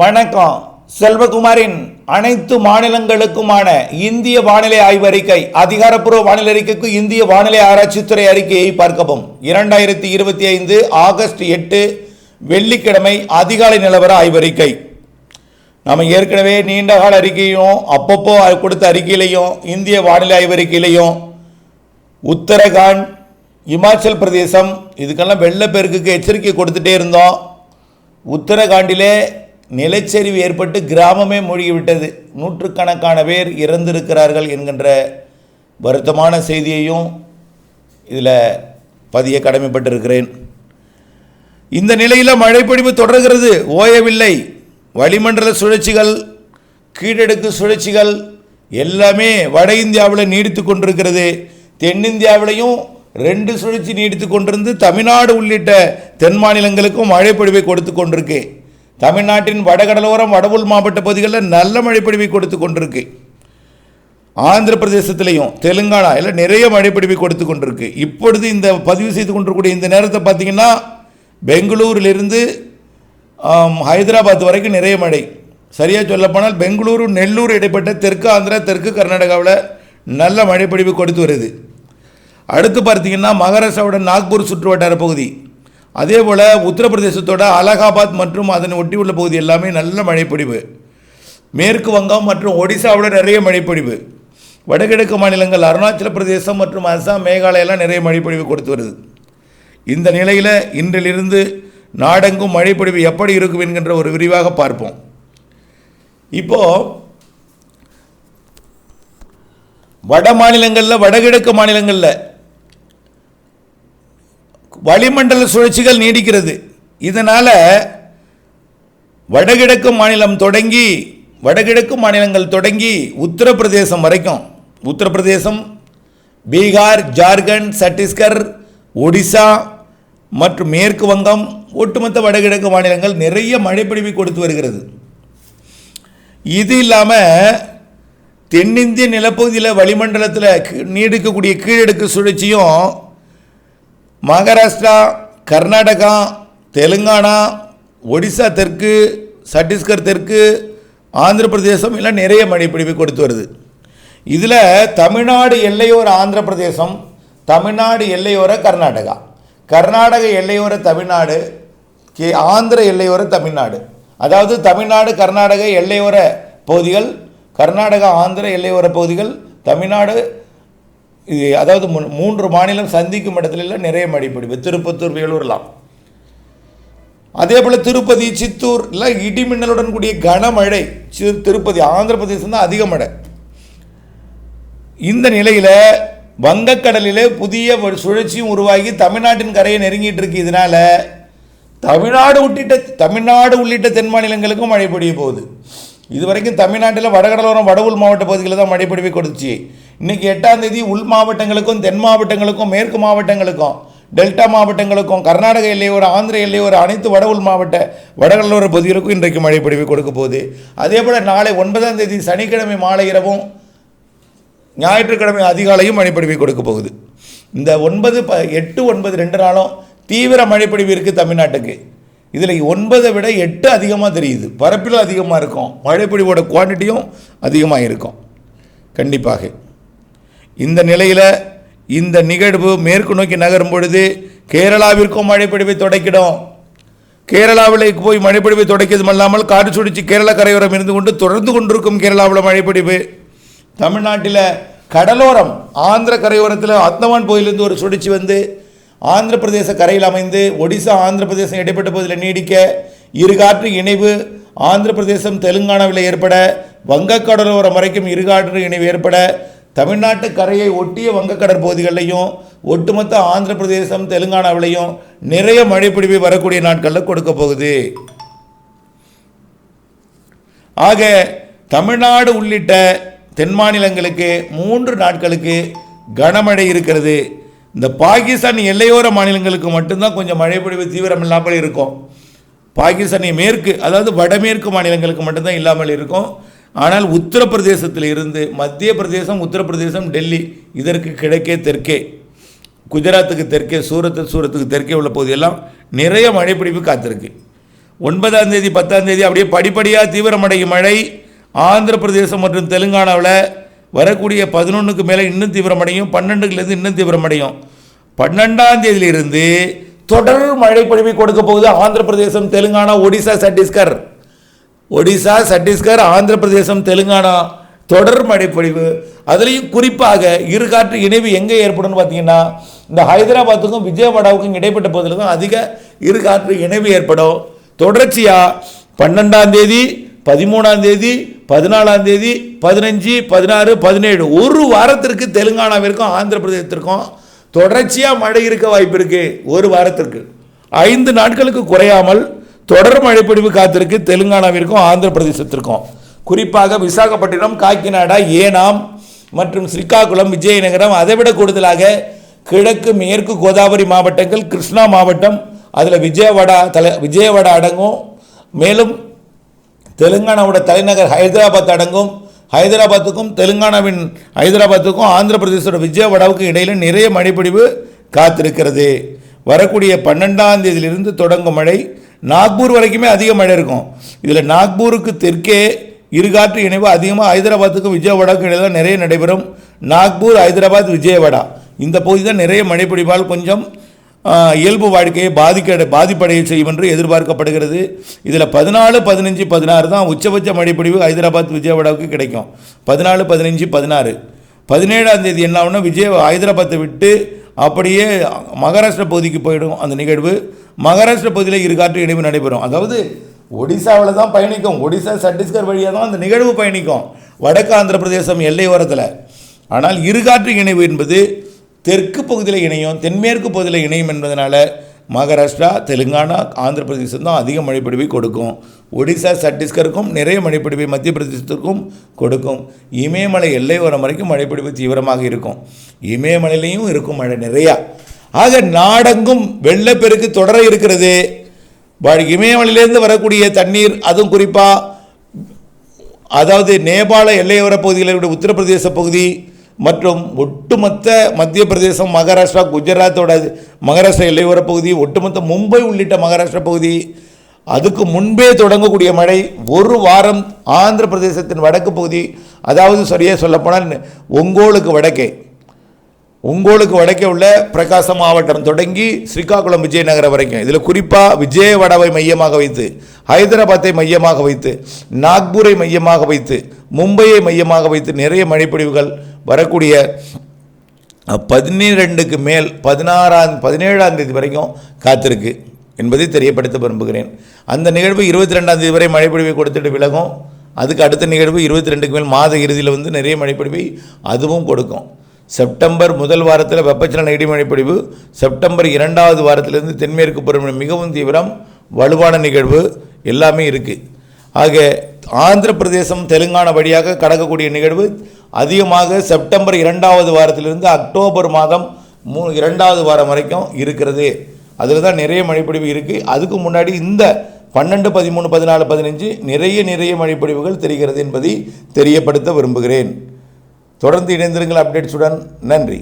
வணக்கம். செல்வகுமாரின் அனைத்து மாநிலங்களுக்குமான இந்திய வானிலை ஆய்வறிக்கை அதிகாரப்பூர்வ வானிலை அறிக்கைக்கு இந்திய வானிலை ஆராய்ச்சித்துறை அறிக்கையை பார்க்கவும். இரண்டாயிரத்தி இருபத்தி ஐந்து ஆகஸ்ட் எட்டு வெள்ளிக்கிழமை அதிகாலை நிலவர ஆய்வறிக்கை. நம்ம ஏற்கனவே நீண்ட கால அறிக்கையும் அப்பப்போ கொடுத்த அறிக்கையிலையும் இந்திய வானிலை ஆய்வறிக்கையிலையும் உத்தரகாண்ட் இமாச்சல் பிரதேசம் இதுக்கெல்லாம் வெள்ளப்பெருக்குக்கு எச்சரிக்கை கொடுத்துட்டே இருந்தோம். உத்தரகாண்டிலே நிலச்சரிவு ஏற்பட்டு கிராமமே மூழ்கிவிட்டது. நூற்றுக்கணக்கான பேர் இறந்திருக்கிறார்கள் என்கின்ற வருத்தமான செய்தியையும் இதில் பதிய கடமைப்பட்டிருக்கிறேன். இந்த நிலையில் மழைப்பொழிவு தொடர்கிறது. ஓயவில்லை. வளிமண்டல சுழற்சிகள் கீழடுக்கு சுழற்சிகள் எல்லாமே வட இந்தியாவில் நீடித்து கொண்டிருக்கிறது. தென்னிந்தியாவிலையும் ரெண்டு சுழற்சி நீடித்து கொண்டிருந்து தமிழ்நாடு உள்ளிட்ட தென் மாநிலங்களுக்கும் மழைப்பொழிவை கொடுத்து கொண்டிருக்கு. தமிழ்நாட்டின் வடகடலோரம் வடவுள் மாவட்ட பகுதிகளில் நல்ல மழைப்பொழிவை கொடுத்து கொண்டிருக்கு. ஆந்திர பிரதேசத்திலையும் தெலுங்கானா நிறைய மழைப்பிடிப்பை கொடுத்து கொண்டிருக்கு. இப்பொழுது இந்த பதிவு செய்து கொண்டிருக்கூடிய இந்த நேரத்தை பார்த்தீங்கன்னா பெங்களூரிலிருந்து ஹைதராபாத் வரைக்கும் நிறைய மழை. சரியாக சொல்லப்போனால் பெங்களூரு நெல்லூர் இடைப்பட்ட தெற்கு ஆந்திரா தெற்கு கர்நாடகாவில் நல்ல மழைப்பொழிவு கொடுத்து வருது. அடுத்து பார்த்தீங்கன்னா மகாராஷ்டிராவோட நாக்பூர் சுற்றுவட்டார பகுதி. அதே போல் உத்தரப்பிரதேசத்தோட அலகாபாத் மற்றும் அதனை ஒட்டியுள்ள பகுதி எல்லாமே நல்ல மழைப்பொழிவு மேற்கு வங்கம் மற்றும் ஒடிசாவோட நிறைய மழைப்பொழிவு வடகிழக்கு மாநிலங்கள் அருணாச்சல பிரதேசம் மற்றும் அசாம் மேகாலயெல்லாம் நிறைய மழைப்பொழிவு கொடுத்து வருது. இந்த நிலையில் இன்றிலிருந்து நாடெங்கும் மழைப்பொழிவு எப்படி இருக்கும் என்கின்ற ஒரு விரிவாக பார்ப்போம். இப்போது வட மாநிலங்களில் வடகிழக்கு மாநிலங்களில் வளிமண்டல சுழற்சிகள் நீடிக்கிறது. இதனால் வடகிழக்கு மாநிலம் தொடங்கி வடகிழக்கு மாநிலங்கள் தொடங்கி உத்தரப்பிரதேசம் வரைக்கும் உத்தரப்பிரதேசம் பீகார் ஜார்க்கண்ட் சத்தீஸ்கர் ஒடிசா மற்றும் மேற்கு வங்கம் ஒட்டுமொத்த வடகிழக்கு மாநிலங்கள் நிறைய மழைப்பொழிவை கொடுத்து வருகிறது. இது இல்லாமல் தென்னிந்திய நிலப்பகுதியில் வளிமண்டலத்தில் கீ- நீடிக்கக்கூடிய கீழடுக்கு சுழற்சியும் மகாராஷ்டிரா கர்நாடகா தெலுங்கானா ஒடிசா தெற்கு சத்தீஸ்கர் தெற்கு ஆந்திர பிரதேசம் எல்லாம் நிறைய மழைப்பிடிப்பு கொடுத்து வருது. இதில் தமிழ்நாடு எல்லையோர ஆந்திர பிரதேசம் தமிழ்நாடு எல்லையோர கர்நாடகா. கர்நாடக எல்லையோர தமிழ்நாடு கே ஆந்திர எல்லையோர தமிழ்நாடு. அதாவது தமிழ்நாடு கர்நாடக எல்லையோர பகுதிகள் கர்நாடகா ஆந்திர எல்லையோர பகுதிகள் தமிழ்நாடு இது அதாவது மூன்று மாநிலம் சந்திக்கும் இடத்துல எல்லாம் நிறைய மழைப்பிடிப்பு திருப்பத்தூர் வேலூர்லாம். அதே போல் திருப்பதி சித்தூர் எல்லாம் இடி மின்னலுடன் கூடிய கனமழை சி- திருப்பதி ஆந்திர பிரதேசம் தான் அதிக மழை. இந்த நிலையில் வங்கக்கடலிலே புதிய ஒரு சுழற்சியும் உருவாகி தமிழ்நாட்டின் கரையை நெருங்கிட்டு இருக்கு. இதனால தமிழ்நாடு உள்ளிட்ட தமிழ்நாடு உள்ளிட்ட தென் மாநிலங்களுக்கும் மழை பொழிய போகுது இதுவரைக்கும் தமிழ்நாட்டில் வடகடலோரம் வடவுள் மாவட்ட பகுதிகளில் தான் மழை பொழிவை கொடுத்துச்சு. இன்னைக்கு எட்டாம் தேதி உள் மாவட்டங்களுக்கும் தென் மாவட்டங்களுக்கும் மேற்கு மாவட்டங்களுக்கும் டெல்டா மாவட்டங்களுக்கும் கர்நாடக எல்லையோர ஆந்திர எல்லையோர அனைத்து வட உள் மாவட்ட வடகடலோர பகுதிகளுக்கும் இன்றைக்கு மழை பொழிவு கொடுக்க போகுது. அதே போல் நாளை ஒன்பதாம் தேதி சனிக்கிழமை மாலை இரவும் ஞாயிற்றுக்கிழமை அதிகாலையும் மழைப்பொழிவை கொடுக்க போகுது. இந்த ஒன்பது ப எட்டு ஒன்பது ரெண்டு நாளும் தீவிர மழைப்பொழிவு இருக்குது தமிழ்நாட்டுக்கு. இதில் ஒன்பதை விட எட்டு அதிகமாக தெரியுது. பரப்பிலும் அதிகமாக இருக்கும். மழைப்பொழிவோட குவான்டிட்டியும் அதிகமாக இருக்கும். கண்டிப்பாக. இந்த நிலையில் இந்த நிகழ்வு மேற்கு நோக்கி நகரும் பொழுது கேரளாவிற்கும் மழைப்பிடிவை தொடக்கிடும். கேரளாவில் போய் மழைப்பிடிவை தொடக்கியதும் அல்லாமல் காற்று சுடிச்சு கேரள கரையோரம் இருந்து கொண்டு தொடர்ந்து கொண்டிருக்கும் கேரளாவில் மழைப்பிடிவு. தமிழ்நாட்டில் கடலோரம் ஆந்திர கரையோரத்தில் அந்தமான் போயிலிருந்து ஒரு சுடிச்சு வந்து ஆந்திர பிரதேச கரையில் அமைந்து ஒடிசா ஆந்திர பிரதேசம் இடைப்பட்ட பகுதியில் நீடிக்க இரு காற்று இணைவு ஆந்திர பிரதேசம் தெலுங்கானாவில் ஏற்பட வங்கக்கடலோரம் வரைக்கும் இருகாற்று இணைவு ஏற்பட தமிழ்நாட்டு கரையை ஒட்டிய வங்கக்கடற் பகுதிகளிலையும் ஒட்டுமொத்த ஆந்திர பிரதேசம் தெலுங்கானாவிலையும் நிறைய மழைப்பிடிவு வரக்கூடிய நாட்களில் கொடுக்க போகுது. ஆக தமிழ்நாடு உள்ளிட்ட தென் மாநிலங்களுக்கு மூன்று நாட்களுக்கு கனமழை இருக்கிறது. இந்த பாகிஸ்தான் எல்லையோர மாநிலங்களுக்கு மட்டும்தான் கொஞ்சம் மழைப்பொழிவு தீவிரம் இல்லாமல் இருக்கும். பாகிஸ்தானிய மேற்கு அதாவது வடமேற்கு மாநிலங்களுக்கு மட்டும்தான் இல்லாமல் இருக்கும். ஆனால் உத்தரப்பிரதேசத்தில் இருந்து மத்திய பிரதேசம் உத்தரப்பிரதேசம் டெல்லி இதற்கு கிழக்கே தெற்கே குஜராத்துக்கு தெற்கே சூரத்து சூரத்துக்கு தெற்கே உள்ள பகுதியெல்லாம் நிறைய மழைப்பிடிப்பு காத்திருக்கு. ஒன்பதாம் தேதி பத்தாம் தேதி அப்படியே படிப்படியாக தீவிரமடையும் மழை ஆந்திர பிரதேசம் மற்றும் தெலுங்கானாவில் வரக்கூடிய பதினொன்றுக்கு மேலே இன்னும் தீவிரமடையும் பன்னெண்டுக்குலேருந்து இன்னும் தீவிரமடையும். பன்னெண்டாம் தேதியிலிருந்து தொடர் மழை பொழிவை கொடுக்க போகுது ஆந்திர பிரதேசம் தெலுங்கானா ஒடிசா சத்தீஸ்கர். ஒடிசா சத்தீஸ்கர் ஆந்திர பிரதேசம் தெலுங்கானா தொடர் மழைப்பொழிவு அதுலேயும் குறிப்பாக இரு காற்று இணைவு எங்கே ஏற்படும்னு பார்த்தீங்கன்னா இந்த ஹைதராபாத்துக்கும் விஜயவாடாவுக்கும் இடைப்பட்ட பகுதியில் தான் அதிக இரு காற்று இணைவு ஏற்படும். தொடர்ச்சியாக பன்னெண்டாம் தேதி பதிமூணாம் தேதி பதினாலாம் தேதி பதினஞ்சு பதினாறு பதினேழு. ஒரு வாரத்திற்கு தெலுங்கானாவிற்கும் ஆந்திர பிரதேசத்திற்கும் தொடர்ச்சியாக மழை இருக்க வாய்ப்பு இருக்குது ஒரு வாரத்திற்கு. ஐந்து நாட்களுக்கு குறையாமல் தொடர் மழைப்பொழிவு காத்திருக்கு தெலுங்கானாவிற்கும் ஆந்திர பிரதேசத்திற்கும் குறிப்பாக விசாகப்பட்டினம் காக்கிநாடா ஏனாம் மற்றும் ஸ்ரீகாகுளம் விஜயநகரம் அதைவிட கூடுதலாக கிழக்கு மேற்கு கோதாவரி மாவட்டங்கள் கிருஷ்ணா மாவட்டம் அதில் விஜயவாடா தலை விஜயவாடா அடங்கும். மேலும் தெலுங்கானாவோட தலைநகர் ஹைதராபாத் அடங்கும். ஹைதராபாத்துக்கும் தெலுங்கானாவின் ஹைதராபாத்துக்கும் ஆந்திர பிரதேசோட விஜயவாடாவுக்கும் இடையில் நிறைய மழைப்பொழிவு காத்திருக்கிறது. வரக்கூடிய பன்னெண்டாம் தேதியிலிருந்து தொடங்கும் மழை நாக்பூர் வரைக்குமே அதிக மழை இருக்கும். இதில் நாக்பூருக்கு தெற்கே இருகாற்று இணைவு அதிகமாக ஹைதராபாத்துக்கும் விஜயவாடாவுக்கும் இடையில தான் நிறைய நடைபெறும். நாக்பூர் ஹைதராபாத் விஜயவாடா. இந்த பகுதி தான் நிறைய மழைப்பொழிவால் கொஞ்சம் இயல்பு வாழ்க்கையை பாதிக்க பாதிப்படைய செய்யும் என்று எதிர்பார்க்கப்படுகிறது. இதில் பதினாலு பதினஞ்சு பதினாறு தான் உச்சபட்ச மழைப்பொழிவு ஹைதராபாத் விஜயவாடாவுக்கு கிடைக்கும். பதினாலு பதினஞ்சு பதினாறு. பதினேழாம் தேதி என்ன ஆகும்னா விஜய் ஹைதராபாத்தை விட்டு அப்படியே மகாராஷ்டிரா பகுதிக்கு போயிடும் அந்த நிகழ்வு. மகாராஷ்டிரா பகுதியில் இருகாற்று இணைவு நடைபெறும். அதாவது ஒடிசாவில் தான் பயணிக்கும். ஒடிசா சத்தீஸ்கர் வழியாக தான் அந்த நிகழ்வு பயணிக்கும். வடக்கு ஆந்திர பிரதேசம் எல்லை ஓரத்தில். ஆனால் இருகாற்று இணைவு என்பது தெற்கு பகுதியில் இணையும் தென்மேற்கு பகுதியில் இணையும் என்பதனால மகாராஷ்டிரா தெலுங்கானா ஆந்திர பிரதேசம் தான் அதிக மழைப்பிடிவை கொடுக்கும். ஒடிசா சத்தீஸ்கருக்கும் நிறைய மழைப்பிடிவை மத்திய பிரதேசத்திற்கும் கொடுக்கும். இமயமலை எல்லை ஓரம் வரைக்கும் மழைப்பிடிவு தீவிரமாக இருக்கும். இமயமலையிலையும் இருக்கும் மழை நிறையா. ஆக நாடெங்கும் வெள்ளப்பெருக்கு தொடர இருக்கிறது. இமயமலையிலேருந்து வரக்கூடிய தண்ணீர் அதுவும் குறிப்பாக அதாவது நேபாள எல்லையோர பகுதிகளில் உள்ள உத்தரப்பிரதேச பகுதி மற்றும் ஒட்டுமொத்த மத்திய பிரதேசம் மகாராஷ்டிரா குஜராத்தோட மகாராஷ்டிரா எல்லையோர பகுதி ஒட்டுமொத்த மும்பை உள்ளிட்ட மகாராஷ்டிரா பகுதி அதுக்கு முன்பே தொடங்கக்கூடிய மழை ஒரு வாரம் ஆந்திர பிரதேசத்தின் வடக்கு பகுதி அதாவது சரியாக சொல்லப்போனால் ஒங்கோலுக்கு வடக்கே. உங்களுக்கு வடக்கே உள்ள பிரகாசம் மாவட்டம் தொடங்கி ஸ்ரீகாகுளம் விஜயநகரம் வரைக்கும். இதில் குறிப்பாக விஜயவாடாவை மையமாக வைத்து ஹைதராபாத்தை மையமாக வைத்து நாக்பூரை மையமாக வைத்து மும்பையை மையமாக வைத்து நிறைய மழைப்பொழிவுகள் வரக்கூடிய பதினிரெண்டுக்கு மேல் பதினாறாம் பதினேழாம் தேதி வரைக்கும் காத்திருக்கு என்பதை தெரியப்படுத்த விரும்புகிறேன். அந்த நிகழ்வு இருபத்தி ரெண்டாம் தேதி வரை மழைப்பொழிவை கொடுத்துட்டு விலகும். அதுக்கு அடுத்த நிகழ்வு இருபத்தி ரெண்டுக்கு மேல் மாத இறுதியில் வந்து நிறைய மழைப்பொழிவை அதுவும் கொடுக்கும். செப்டம்பர் முதல் வாரத்தில் வெப்பச்சலன இடிமழைப்பொழிவு செப்டம்பர் இரண்டாவது வாரத்திலிருந்து தென்மேற்கு பருவமழை மிகவும் தீவிரம் வலுவான நிகழ்வு எல்லாமே இருக்குது ஆக ஆந்திர பிரதேசம் தெலுங்கானா வழியாக கடக்கக்கூடிய நிகழ்வு அதிகமாக செப்டம்பர் இரண்டாவது வாரத்திலிருந்து அக்டோபர் மாதம் மூ இரண்டாவது வாரம் வரைக்கும் இருக்கிறது. அதில் தான் நிறைய மழைப்பொழிவு இருக்குது அதுக்கு முன்னாடி இந்த பன்னெண்டு பதிமூணு பதினாலு பதினஞ்சு நிறைய நிறைய மழைப்பொழிவுகள் தெரிகிறது என்பதை தெரியப்படுத்த விரும்புகிறேன். தொடர்ந்து இணைந்திருங்கள் அப்டேட்ஸுடன் நன்றி.